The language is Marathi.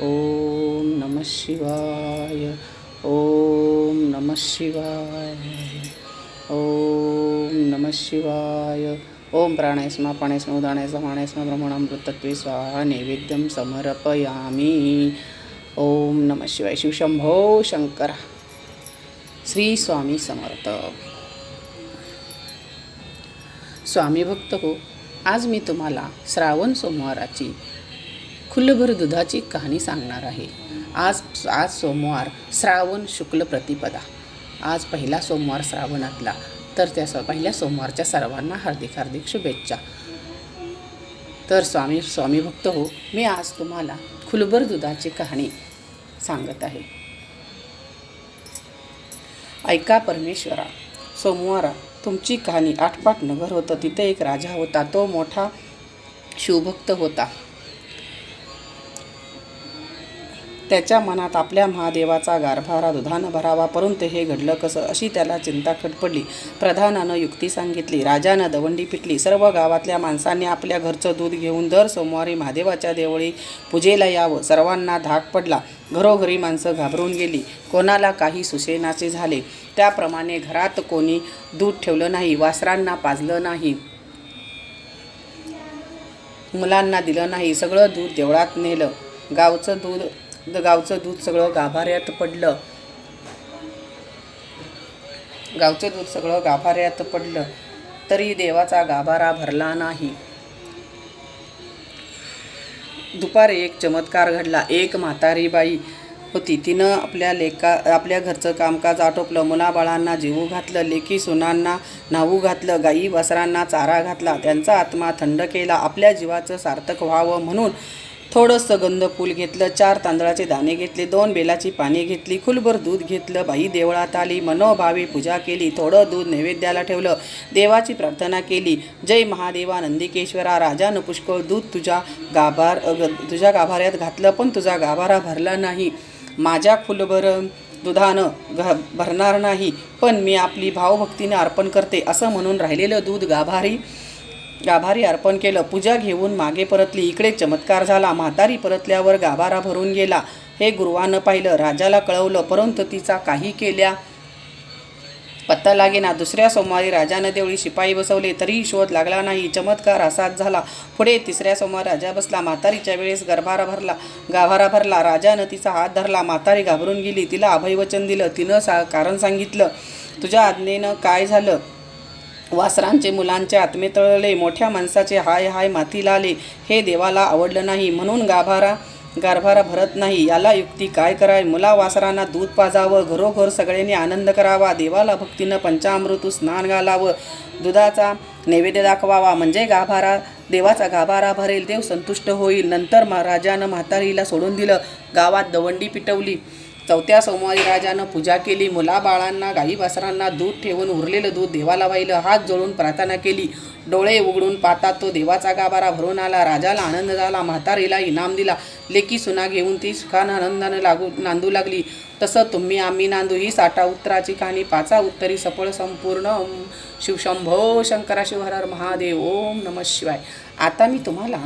ओम नमः शिवाय ओम नमः शिवाय ओम नमः शिवाय। ॐ प्राणायस्मा पाणयस्मा उदाहरणस्मा माणयस्मा ब्रह्मणामृतत्वे स्वाहा नैवेद्यं समर्पयामि। ओम नमः शिवाय शिवशंभो शंकर। श्री स्वामी समर्थ। स्वामी भक्त हो आज मी तुम्हाला श्रावण सोमवाराची खुल्लभर दुधाची कहाणी सांगणार आहे. आज आज सोमवार श्रावण शुक्ल प्रतिपदा. आज पहिला सोमवार श्रावणातला तर त्या स पहिल्या सोमवारच्या सर्वांना हार्दिक हार्दिक शुभेच्छा. तर स्वामी स्वामी भक्त हो मी आज तुम्हाला खुलबर दुधाची कहाणी सांगत आहे. ऐका परमेश्वरा सोमवारा तुमची कहाणी आठपाट नगर होतं तिथे एक राजा होता तो मोठा शिवभक्त होता. त्याच्या मनात आपल्या महादेवाचा गारभारा दुधानं भरावा परंतु हे घडलं कसं अशी त्याला चिंता खटपडली. प्रधानानं युक्ती सांगितली राजानं दवंडी पिटली. सर्व गावातल्या माणसांनी आपल्या घरचं दूध घेऊन दर सोमवारी महादेवाच्या देवळी पूजेला यावं. सर्वांना धाक पडला. घरोघरी माणसं घाबरून गेली. कोणाला काही सुसेनाचे झाले. त्याप्रमाणे घरात कोणी दूध ठेवलं नाही वासरांना पाजलं नाही मुलांना दिलं नाही. सगळं दूध देवळात नेलं. गावचं दूध गावचं दूध सगळं गाभाऱ्यात पडलं. गावचं दूध सगळं गाभाऱ्यात पडलं. तरी देवाचा गाभारा भरला नाही. दुपारी एक चमत्कार घडला. एक म्हातारी बाई होती. तिनं आपल्या लेका आपल्या घरचं कामकाज आटोपलं. मुलाबाळांना जीवू घातलं. लेकी सुनांना न्हावू घातलं. गाई वासरांना चारा घातला. त्यांचा आत्मा थंड केला. आपल्या जीवाचं सार्थक व्हावं म्हणून थोडंसं गंध फूल घेतलं चार तांदळाचे दाणे घेतले दोन बेलाची पाने घेतली खुलभर दूध घेतलं बाई देवळात आली मनोभावे पूजा केली थोडं दूध नैवेद्याला ठेवलं देवाची प्रार्थना केली जय महादेवा नंदिकेश्वरा राजानं पुष्कळ दूध तुझ्या गाभार तुझ्या गाभाऱ्यात घातलं पण तुझा गाभारा भरला नाही. माझ्या खुलभर दुधानं घ भरणार नाही पण मी आपली भावभक्तीने अर्पण करते असं म्हणून राहिलेलं दूध गाभारी गाभारी अर्पण केलं. पूजा घेऊन मागे परतली. इकडे चमत्कार झाला. म्हातारी परतल्यावर गाभारा भरून गेला. हे गुरुवानं पाहिलं. राजाला कळवलं. परंतु तिचा काही केल्या पत्ता लागेना. दुसऱ्या सोमवारी राजानं देवळी शिपाई बसवले. तरीही शोध लागला नाही. चमत्कार असाच झाला. पुढे तिसऱ्या सोमवारी राजा बसला. म्हातारीच्या वेळेस गर्भारा भरला. गाभारा भरला. राजानं तिचा हात धरला. म्हातारी घाबरून गेली. तिला अभयवचन दिलं. तिनं सा कारण सांगितलं तुझ्या आज्ञेनं काय झालं? वासरांचे मुलांचे आत्मे तळले मोठ्या माणसाचे हाय हाय मातीला आले हे देवाला आवडलं नाही म्हणून गाभारा गारभारा भरत नाही. याला युक्ती काय कराय? मुला वासरांना दूध पाजावं घरोघर सगळ्यांनी आनंद करावा देवाला भक्तीनं पंचामृतू स्नान घालावं दुधाचा नैवेद्य दाखवावा. म्हणजे गाभारा देवाचा गाभारा भरेल देव संतुष्ट होईल. नंतर महाराजानं म्हातारीला सोडून दिलं गावात दवंडी पिटवली. चौथ्या सोमवारी राजानं पूजा केली. मुलाबाळांना गाई वासरांना दूध ठेवून उरलेलं दूध देवाला वाहिलं. हात जोडून प्रार्थना केली. डोळे उघडून पाहतात तो देवाचा गाभारा भरून आला. राजाला आनंद झाला. म्हातारीला इनाम दिला. लेकी सुना घेऊन ती सुखान आनंदानं लागू नांदू लागली. तसं तुम्ही आम्ही नांदू. ही साठा उत्तराची कहाणी. पाचा उत्तरी सफळ संपूर्ण. शिवशंभो शंकरा शिवहर महादेव. ओम नम शिवाय. आता मी तुम्हाला